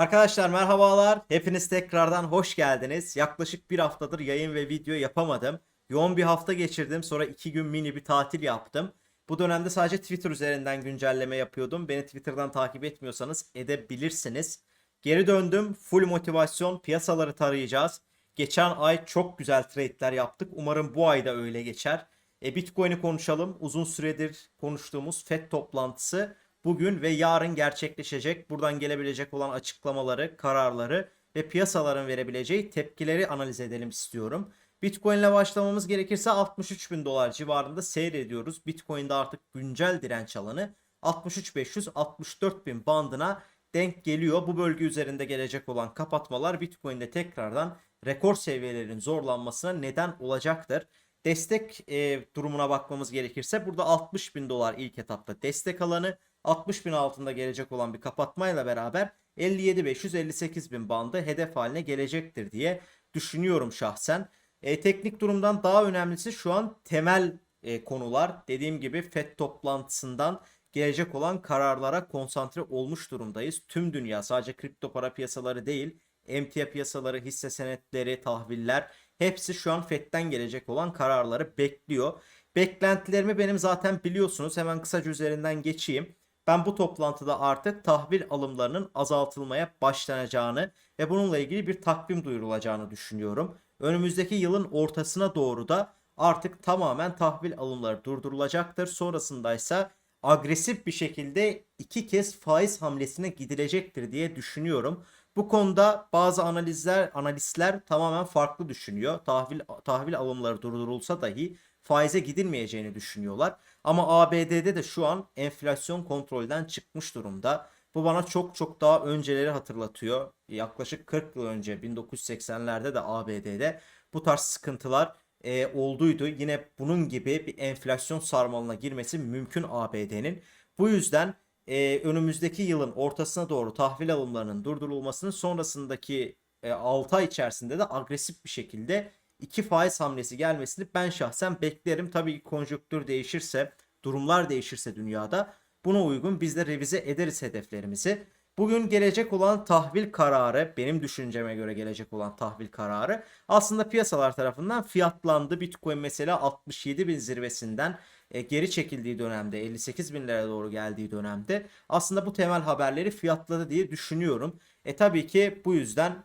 Arkadaşlar merhabalar. Hepiniz tekrardan hoş geldiniz. Yaklaşık bir haftadır yayın ve video yapamadım. Yoğun bir hafta geçirdim. Sonra iki gün mini bir tatil yaptım. Bu dönemde sadece Twitter üzerinden güncelleme yapıyordum. Beni Twitter'dan takip etmiyorsanız edebilirsiniz. Geri döndüm. Full motivasyon. Piyasaları tarayacağız. Geçen ay çok güzel trade'ler yaptık. Umarım bu ay da öyle geçer. E, Bitcoin'i konuşalım. Uzun süredir konuştuğumuz FED toplantısı bugün ve yarın gerçekleşecek. Buradan gelebilecek olan açıklamaları, kararları ve piyasaların verebileceği tepkileri analiz edelim istiyorum. Bitcoin ile başlamamız gerekirse 63 bin dolar civarında seyrediyoruz. Bitcoin'de artık güncel direnç alanı 63.500-64 bin bandına denk geliyor. Bu bölge üzerinde gelecek olan kapatmalar Bitcoin'de tekrardan rekor seviyelerin zorlanmasına neden olacaktır. Destek e, durumuna bakmamız gerekirse burada 60 bin dolar ilk etapta destek alanı 60 bin altında gelecek olan bir kapatmayla beraber 57.500-58 bin bandı hedef haline gelecektir diye düşünüyorum şahsen. E, teknik durumdan daha önemlisi şu an temel e, konular. Dediğim gibi FED toplantısından gelecek olan kararlara konsantre olmuş durumdayız. Tüm dünya sadece kripto para piyasaları değil, emtia piyasaları, hisse senetleri, tahviller hepsi şu an FED'den gelecek olan kararları bekliyor. Beklentilerimi benim zaten biliyorsunuz. Hemen kısaca üzerinden geçeyim. Ben bu toplantıda artık tahvil alımlarının azaltılmaya başlanacağını ve bununla ilgili bir takvim duyurulacağını düşünüyorum. Önümüzdeki yılın ortasına doğru da artık tamamen tahvil alımları durdurulacaktır. Sonrasında ise agresif bir şekilde iki kez faiz hamlesine gidilecektir diye düşünüyorum. Bu konuda bazı analizler analistler tamamen farklı düşünüyor. Tahvil tahvil alımları durdurulsa dahi faize gidilmeyeceğini düşünüyorlar. Ama ABD'de de şu an enflasyon kontrolden çıkmış durumda. Bu bana çok çok daha önceleri hatırlatıyor. Yaklaşık 40 yıl önce 1980'lerde de ABD'de bu tarz sıkıntılar e, olduydu. Yine bunun gibi bir enflasyon sarmalına girmesi mümkün ABD'nin. Bu yüzden e, önümüzdeki yılın ortasına doğru tahvil alımlarının durdurulmasının sonrasındaki e, 6 ay içerisinde de agresif bir şekilde iki faiz hamlesi gelmesini ben şahsen beklerim. Tabii ki konjonktür değişirse, durumlar değişirse dünyada buna uygun biz de revize ederiz hedeflerimizi. Bugün gelecek olan tahvil kararı, benim düşünceme göre gelecek olan tahvil kararı aslında piyasalar tarafından fiyatlandı. Bitcoin mesela 67 bin zirvesinden e, geri çekildiği dönemde 58 binlere doğru geldiği dönemde aslında bu temel haberleri fiyatladı diye düşünüyorum. E tabii ki bu yüzden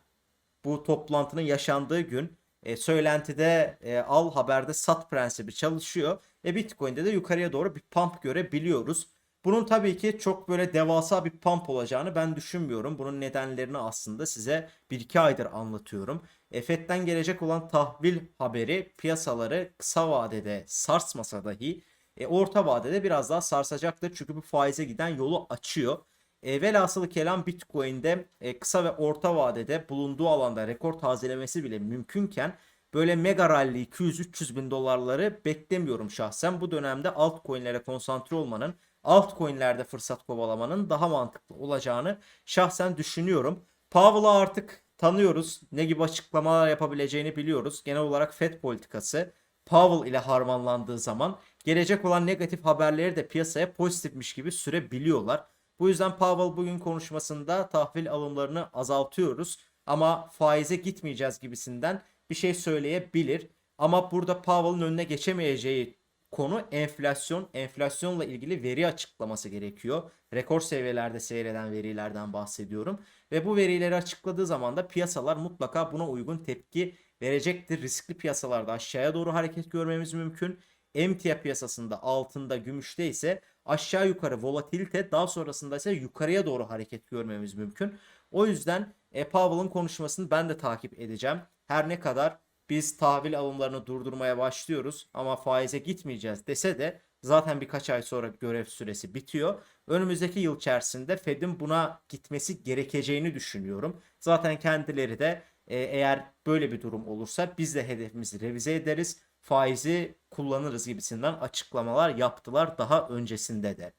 bu toplantının yaşandığı gün e, söylentide e, al haberde sat prensibi çalışıyor. Ve Bitcoin'de de yukarıya doğru bir pump görebiliyoruz. Bunun tabii ki çok böyle devasa bir pump olacağını ben düşünmüyorum. Bunun nedenlerini aslında size bir iki aydır anlatıyorum. EFET'ten gelecek olan tahvil haberi piyasaları kısa vadede sarsmasa dahi e, orta vadede biraz daha sarsacaktır. Çünkü bu faize giden yolu açıyor. E, velhasılı kelam Bitcoin'de e, kısa ve orta vadede bulunduğu alanda rekor tazelemesi bile mümkünken böyle mega rally 200-300 bin dolarları beklemiyorum şahsen. Bu dönemde altcoin'lere konsantre olmanın, altcoin'lerde fırsat kovalamanın daha mantıklı olacağını şahsen düşünüyorum. Powell'ı artık tanıyoruz. Ne gibi açıklamalar yapabileceğini biliyoruz. Genel olarak Fed politikası Powell ile harmanlandığı zaman gelecek olan negatif haberleri de piyasaya pozitifmiş gibi sürebiliyorlar. Bu yüzden Powell bugün konuşmasında tahvil alımlarını azaltıyoruz ama faize gitmeyeceğiz gibisinden bir şey söyleyebilir. Ama burada Powell'ın önüne geçemeyeceği konu enflasyon. Enflasyonla ilgili veri açıklaması gerekiyor. Rekor seviyelerde seyreden verilerden bahsediyorum. Ve bu verileri açıkladığı zaman da piyasalar mutlaka buna uygun tepki verecektir. Riskli piyasalarda aşağıya doğru hareket görmemiz mümkün. Emtia piyasasında altında gümüşte ise aşağı yukarı volatilite daha sonrasında ise yukarıya doğru hareket görmemiz mümkün. O yüzden e, Powell'ın konuşmasını ben de takip edeceğim. Her ne kadar biz tahvil alımlarını durdurmaya başlıyoruz ama faize gitmeyeceğiz dese de zaten birkaç ay sonra görev süresi bitiyor. Önümüzdeki yıl içerisinde Fed'in buna gitmesi gerekeceğini düşünüyorum. Zaten kendileri de e, eğer böyle bir durum olursa biz de hedefimizi revize ederiz faizi kullanırız gibisinden açıklamalar yaptılar daha öncesinde de.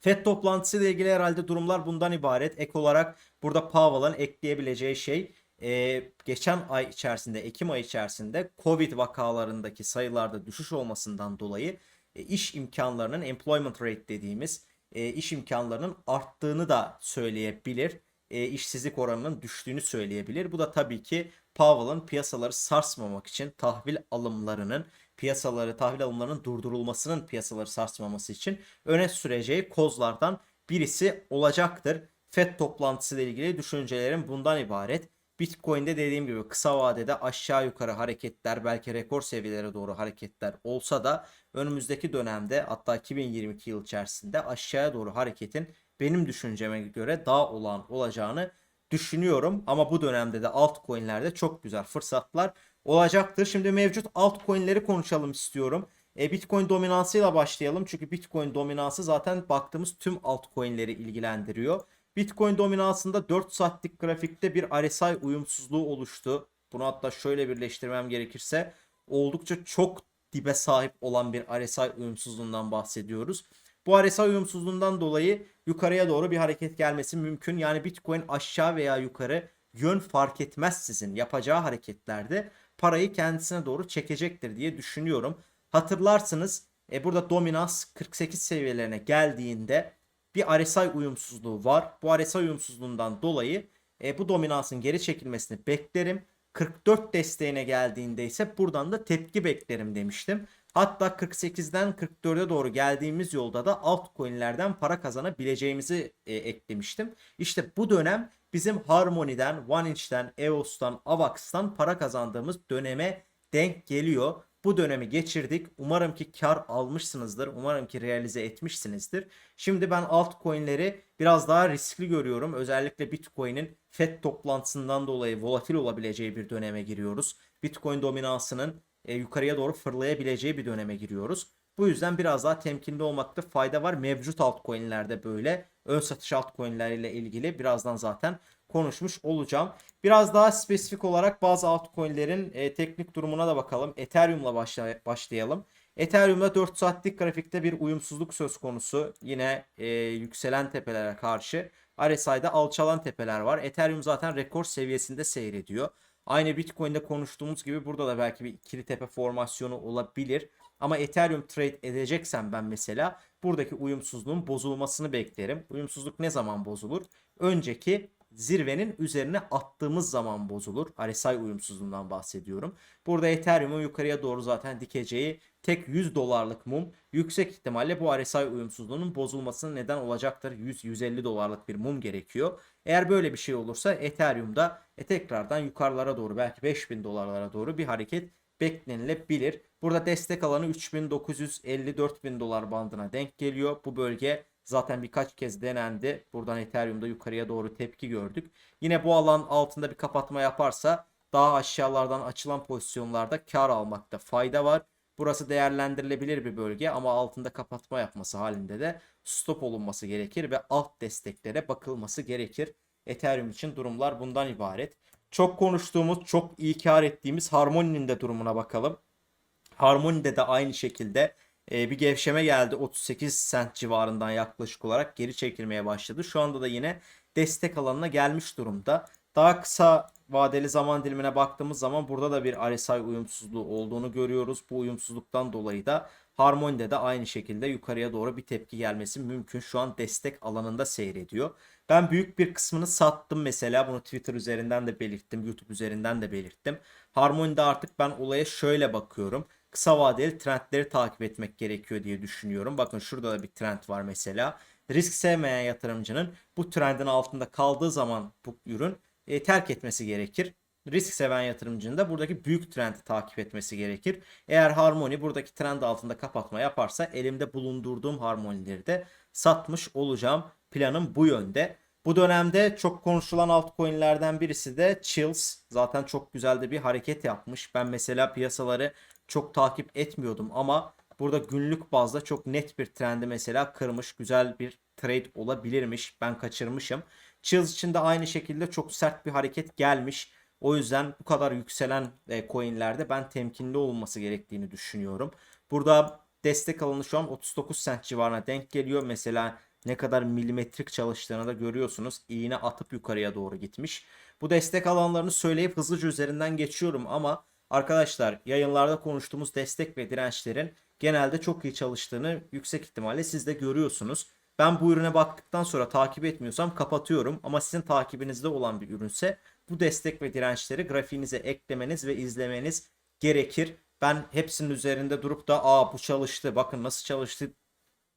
FED toplantısı ile ilgili herhalde durumlar bundan ibaret. Ek olarak burada Powell'ın ekleyebileceği şey e, geçen ay içerisinde Ekim ayı içerisinde Covid vakalarındaki sayılarda düşüş olmasından dolayı e, iş imkanlarının employment rate dediğimiz e, iş imkanlarının arttığını da söyleyebilir. e, işsizlik oranının düştüğünü söyleyebilir. Bu da tabii ki Powell'ın piyasaları sarsmamak için tahvil alımlarının piyasaları tahvil alımlarının durdurulmasının piyasaları sarsmaması için öne süreceği kozlardan birisi olacaktır. FED toplantısı ile ilgili düşüncelerim bundan ibaret. Bitcoin'de dediğim gibi kısa vadede aşağı yukarı hareketler belki rekor seviyelere doğru hareketler olsa da önümüzdeki dönemde hatta 2022 yıl içerisinde aşağıya doğru hareketin benim düşünceme göre daha olan olacağını düşünüyorum. Ama bu dönemde de altcoin'lerde çok güzel fırsatlar olacaktır. Şimdi mevcut altcoin'leri konuşalım istiyorum. E, Bitcoin dominansıyla başlayalım. Çünkü Bitcoin dominansı zaten baktığımız tüm altcoin'leri ilgilendiriyor. Bitcoin dominansında 4 saatlik grafikte bir RSI uyumsuzluğu oluştu. Bunu hatta şöyle birleştirmem gerekirse oldukça çok dibe sahip olan bir RSI uyumsuzluğundan bahsediyoruz. Bu RSI uyumsuzluğundan dolayı yukarıya doğru bir hareket gelmesi mümkün. Yani Bitcoin aşağı veya yukarı yön fark etmezsizin yapacağı hareketlerde parayı kendisine doğru çekecektir diye düşünüyorum. Hatırlarsınız e, burada dominans 48 seviyelerine geldiğinde bir RSI uyumsuzluğu var. Bu RSI uyumsuzluğundan dolayı e, bu dominansın geri çekilmesini beklerim. 44 desteğine geldiğinde ise buradan da tepki beklerim demiştim. Hatta 48'den 44'e doğru geldiğimiz yolda da altcoin'lerden para kazanabileceğimizi e, eklemiştim. İşte bu dönem bizim Harmony'den, OneInch'ten, EOS'tan, Avax'tan para kazandığımız döneme denk geliyor. Bu dönemi geçirdik. Umarım ki kar almışsınızdır. Umarım ki realize etmişsinizdir. Şimdi ben altcoin'leri biraz daha riskli görüyorum. Özellikle Bitcoin'in FED toplantısından dolayı volatil olabileceği bir döneme giriyoruz. Bitcoin dominansının e, yukarıya doğru fırlayabileceği bir döneme giriyoruz. Bu yüzden biraz daha temkinli olmakta fayda var. Mevcut altcoin'lerde böyle. Ön satış altcoin'lerle ilgili birazdan zaten konuşmuş olacağım. Biraz daha spesifik olarak bazı altcoin'lerin e, teknik durumuna da bakalım. Ethereum'la başla başlayalım. Ethereum'da 4 saatlik grafikte bir uyumsuzluk söz konusu. Yine e, yükselen tepelere karşı. RSI'de alçalan tepeler var. Ethereum zaten rekor seviyesinde seyrediyor. Aynı Bitcoin'de konuştuğumuz gibi burada da belki bir ikili tepe formasyonu olabilir. Ama Ethereum trade edeceksem ben mesela buradaki uyumsuzluğun bozulmasını beklerim. Uyumsuzluk ne zaman bozulur? Önceki zirvenin üzerine attığımız zaman bozulur. RSI uyumsuzluğundan bahsediyorum. Burada Ethereum'un yukarıya doğru zaten dikeceği tek 100 dolarlık mum yüksek ihtimalle bu RSI uyumsuzluğunun bozulmasının neden olacaktır. 100-150 dolarlık bir mum gerekiyor. Eğer böyle bir şey olursa Ethereum'da e, tekrardan yukarılara doğru belki 5000 dolarlara doğru bir hareket beklenilebilir. Burada destek alanı 3950-4000 dolar bandına denk geliyor. Bu bölge zaten birkaç kez denendi. Buradan Ethereum'da yukarıya doğru tepki gördük. Yine bu alan altında bir kapatma yaparsa daha aşağılardan açılan pozisyonlarda kar almakta fayda var. Burası değerlendirilebilir bir bölge ama altında kapatma yapması halinde de stop olunması gerekir ve alt desteklere bakılması gerekir. Ethereum için durumlar bundan ibaret. Çok konuştuğumuz, çok iyi kar ettiğimiz Harmony'nin de durumuna bakalım. Harmony'de de aynı şekilde e, bir gevşeme geldi. 38 cent civarından yaklaşık olarak geri çekilmeye başladı. Şu anda da yine destek alanına gelmiş durumda. Daha kısa vadeli zaman dilimine baktığımız zaman burada da bir RSI uyumsuzluğu olduğunu görüyoruz. Bu uyumsuzluktan dolayı da Harmony'de de aynı şekilde yukarıya doğru bir tepki gelmesi mümkün. Şu an destek alanında seyrediyor. Ben büyük bir kısmını sattım mesela. Bunu Twitter üzerinden de belirttim. YouTube üzerinden de belirttim. Harmony'de artık ben olaya şöyle bakıyorum. Kısa vadeli trendleri takip etmek gerekiyor diye düşünüyorum. Bakın şurada da bir trend var mesela. Risk sevmeyen yatırımcının bu trendin altında kaldığı zaman bu ürün e, terk etmesi gerekir. Risk seven yatırımcının da buradaki büyük trendi takip etmesi gerekir. Eğer Harmony buradaki trend altında kapatma yaparsa elimde bulundurduğum harmonileri de satmış olacağım. Planım bu yönde. Bu dönemde çok konuşulan altcoin'lerden birisi de Chills. Zaten çok güzel de bir hareket yapmış. Ben mesela piyasaları çok takip etmiyordum ama burada günlük bazda çok net bir trendi mesela kırmış. Güzel bir trade olabilirmiş. Ben kaçırmışım. Chills için de aynı şekilde çok sert bir hareket gelmiş. O yüzden bu kadar yükselen e, coinlerde ben temkinli olması gerektiğini düşünüyorum. Burada destek alanı şu an 39 cent civarına denk geliyor. Mesela ne kadar milimetrik çalıştığını da görüyorsunuz. İğne atıp yukarıya doğru gitmiş. Bu destek alanlarını söyleyip hızlıca üzerinden geçiyorum ama arkadaşlar yayınlarda konuştuğumuz destek ve dirençlerin genelde çok iyi çalıştığını yüksek ihtimalle siz de görüyorsunuz. Ben bu ürüne baktıktan sonra takip etmiyorsam kapatıyorum. Ama sizin takibinizde olan bir ürünse bu destek ve dirençleri grafiğinize eklemeniz ve izlemeniz gerekir. Ben hepsinin üzerinde durup da aa bu çalıştı bakın nasıl çalıştı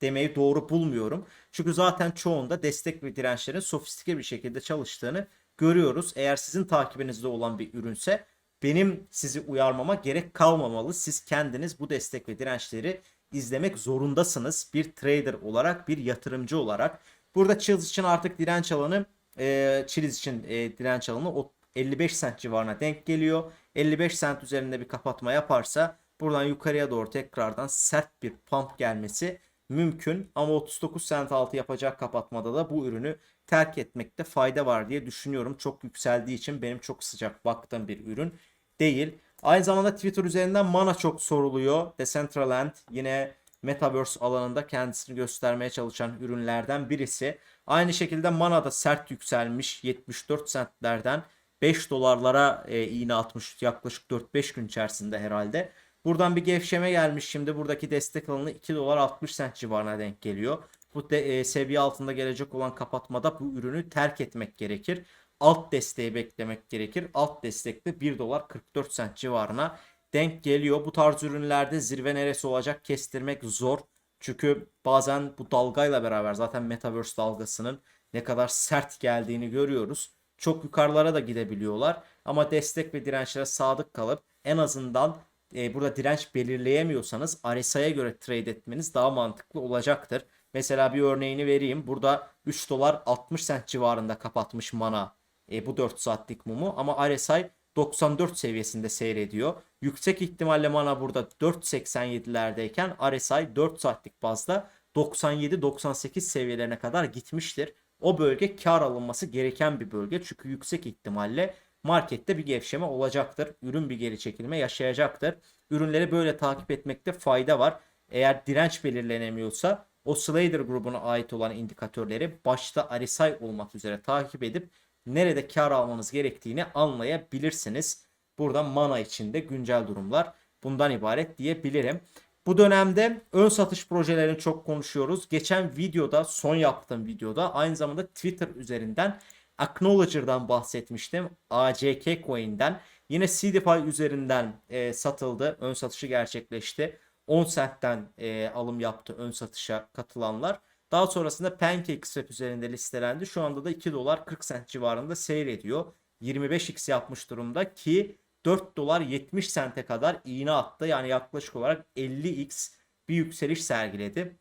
demeyi doğru bulmuyorum. Çünkü zaten çoğunda destek ve dirençlerin sofistike bir şekilde çalıştığını görüyoruz. Eğer sizin takibinizde olan bir ürünse benim sizi uyarmama gerek kalmamalı. Siz kendiniz bu destek ve dirençleri izlemek zorundasınız. Bir trader olarak, bir yatırımcı olarak. Burada Chills için artık direnç alanı, e, Chills için e, direnç alanı o 55 cent civarına denk geliyor. 55 cent üzerinde bir kapatma yaparsa buradan yukarıya doğru tekrardan sert bir pump gelmesi mümkün. Ama 39 cent altı yapacak kapatmada da bu ürünü terk etmekte fayda var diye düşünüyorum. Çok yükseldiği için benim çok sıcak baktığım bir ürün değil. Aynı zamanda Twitter üzerinden Mana çok soruluyor. Decentraland yine Metaverse alanında kendisini göstermeye çalışan ürünlerden birisi. Aynı şekilde Mana da sert yükselmiş 74 centlerden 5 dolarlara e, iğne atmış yaklaşık 4-5 gün içerisinde herhalde. Buradan bir gevşeme gelmiş şimdi buradaki destek alanı 2 dolar 60 cent civarına denk geliyor. Bu de, e, seviye altında gelecek olan kapatmada bu ürünü terk etmek gerekir. Alt desteği beklemek gerekir. Alt destekte 1 dolar 44 cent civarına denk geliyor. Bu tarz ürünlerde zirve neresi olacak kestirmek zor. Çünkü bazen bu dalgayla beraber zaten Metaverse dalgasının ne kadar sert geldiğini görüyoruz. Çok yukarılara da gidebiliyorlar. Ama destek ve dirençlere sadık kalıp en azından e, burada direnç belirleyemiyorsanız RSI'ye göre trade etmeniz daha mantıklı olacaktır. Mesela bir örneğini vereyim. Burada 3 dolar 60 cent civarında kapatmış mana e, bu 4 saatlik mumu ama RSI 94 seviyesinde seyrediyor. Yüksek ihtimalle mana burada 4.87'lerdeyken RSI 4 saatlik bazda 97-98 seviyelerine kadar gitmiştir. O bölge kar alınması gereken bir bölge. Çünkü yüksek ihtimalle markette bir gevşeme olacaktır. Ürün bir geri çekilme yaşayacaktır. Ürünleri böyle takip etmekte fayda var. Eğer direnç belirlenemiyorsa o Slater grubuna ait olan indikatörleri başta RSI olmak üzere takip edip nerede kar almanız gerektiğini anlayabilirsiniz. Burada mana içinde güncel durumlar bundan ibaret diyebilirim. Bu dönemde ön satış projelerini çok konuşuyoruz. Geçen videoda, son yaptığım videoda aynı zamanda Twitter üzerinden Acknowledger'dan bahsetmiştim. ACK Coin'den. Yine CDPY üzerinden e, satıldı. Ön satışı gerçekleşti. 10 centten e, alım yaptı ön satışa katılanlar. Daha sonrasında PancakeSwap üzerinde listelendi. Şu anda da 2 dolar 40 cent civarında seyrediyor. 25x yapmış durumda ki 4 dolar 70 sente kadar iğne attı. Yani yaklaşık olarak 50x bir yükseliş sergiledi.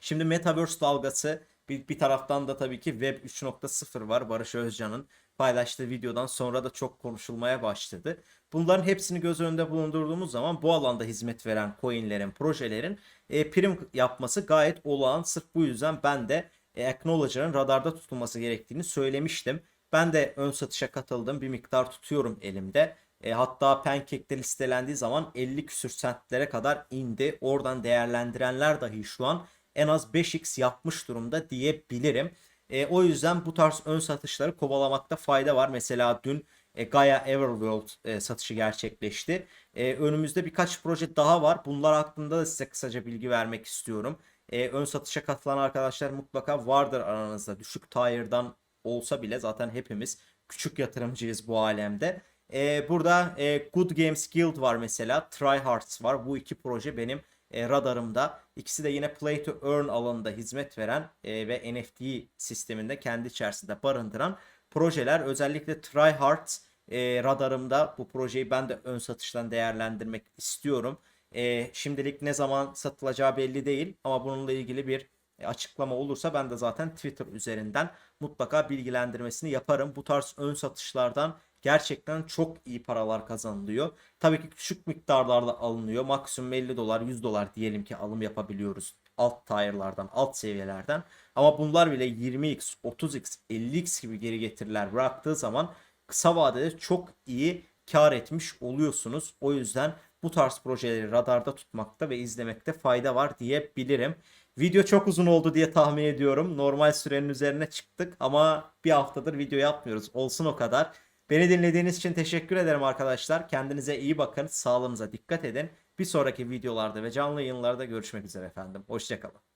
Şimdi Metaverse dalgası bir, bir taraftan da tabii ki Web 3.0 var. Barış Özcan'ın paylaştığı videodan sonra da çok konuşulmaya başladı. Bunların hepsini göz önünde bulundurduğumuz zaman bu alanda hizmet veren coinlerin, projelerin e, prim yapması gayet olağan. Sırf bu yüzden ben de e, Acknowledger'ın radarda tutulması gerektiğini söylemiştim. Ben de ön satışa katıldım. Bir miktar tutuyorum elimde. E, hatta Pancake'de listelendiği zaman 50 küsür centlere kadar indi. Oradan değerlendirenler dahi şu an en az 5x yapmış durumda diyebilirim. E, o yüzden bu tarz ön satışları kovalamakta fayda var. Mesela dün e, Gaia Everworld e, satışı gerçekleşti. E, önümüzde birkaç proje daha var. Bunlar hakkında da size kısaca bilgi vermek istiyorum. E, ön satışa katılan arkadaşlar mutlaka vardır aranızda. Düşük tire'dan olsa bile zaten hepimiz küçük yatırımcıyız bu alemde. E, burada e, Good Games Guild var mesela. Tryhards var. Bu iki proje benim e, radarımda. İkisi de yine Play to Earn alanında hizmet veren e, ve NFT sisteminde kendi içerisinde barındıran projeler. Özellikle Tryhard e, radarımda bu projeyi ben de ön satıştan değerlendirmek istiyorum. E, şimdilik ne zaman satılacağı belli değil ama bununla ilgili bir açıklama olursa ben de zaten Twitter üzerinden mutlaka bilgilendirmesini yaparım. Bu tarz ön satışlardan gerçekten çok iyi paralar kazanılıyor. Tabii ki küçük miktarlarda alınıyor. Maksimum 50 dolar 100 dolar diyelim ki alım yapabiliyoruz alt tier'lardan, alt seviyelerden. Ama bunlar bile 20x, 30x, 50x gibi geri getiriler bıraktığı zaman kısa vadede çok iyi kar etmiş oluyorsunuz. O yüzden bu tarz projeleri radarda tutmakta ve izlemekte fayda var diyebilirim. Video çok uzun oldu diye tahmin ediyorum. Normal sürenin üzerine çıktık ama bir haftadır video yapmıyoruz. Olsun o kadar. Beni dinlediğiniz için teşekkür ederim arkadaşlar. Kendinize iyi bakın. Sağlığınıza dikkat edin. Bir sonraki videolarda ve canlı yayınlarda görüşmek üzere efendim. Hoşçakalın.